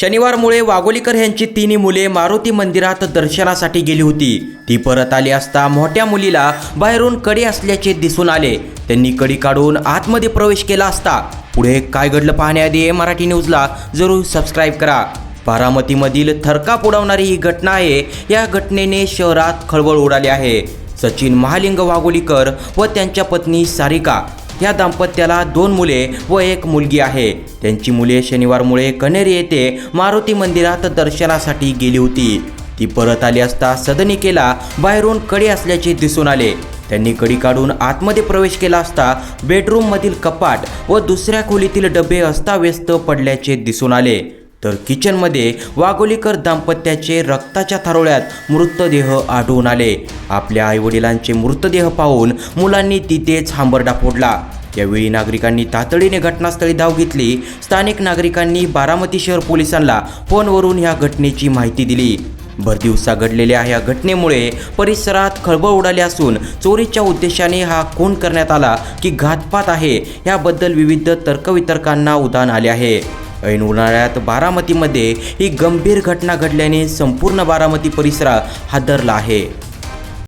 शनिवारमुळे वाघोलीकर यांची तिन्ही मुले मारुती मंदिरात दर्शनासाठी गेली होती. ती परत आली असता मोठ्या मुलीला बाहेरून कडी असल्याचे दिसून आले. त्यांनी कडी काढून आतमध्ये प्रवेश केला असता. पुढे काय घडलं पाहण्याआधी मराठी न्यूजला जरूर सबस्क्राईब करा. बारामतीमधील थरकाप उडवणारी ही घटना आहे. या घटनेने शहरात खळबळ उडाली आहे. सचिन महालिंग वाघोलीकर व त्यांच्या पत्नी सारिका या दाम्पत्याला दोन मुले व एक मुलगी आहे. त्यांची मुले शनिवारमुळे कनेरी येथे मारुती मंदिरात दर्शनासाठी गेली होती. ती परत आली असता सदनिकेला बाहेरून कडी असल्याचे दिसून आले. त्यांनी कडी काढून आतमध्ये प्रवेश केला असता बेडरूममधील कपाट व दुसऱ्या खोलीतील डबे अस्ताव्यस्त पडल्याचे दिसून आले. तर किचनमध्ये वाघोलीकर दाम्पत्याचे रक्ताच्या थारोळ्यात मृतदेह आढळून आले. आपल्या आईवडिलांचे मृतदेह पाहून मुलांनी तिथेच हांबरडा फोडला. यावेळी नागरिकांनी तातडीने घटनास्थळी धाव घेतली. स्थानिक नागरिकांनी बारामती शहर पोलिसांना फोनवरून ह्या घटनेची माहिती दिली. भरदिवसा घडलेल्या या घटनेमुळे परिसरात खळबळ उडाली असून चोरीच्या उद्देशाने हा खून करण्यात आला की घातपात आहे. याबद्दल विविध तर्कवितर्कांना उदान आले आहे. ऐन उन्हाळ्यात बारामतीमध्ये ही गंभीर घटना घडल्याने संपूर्ण बारामती परिसर हादरला आहे.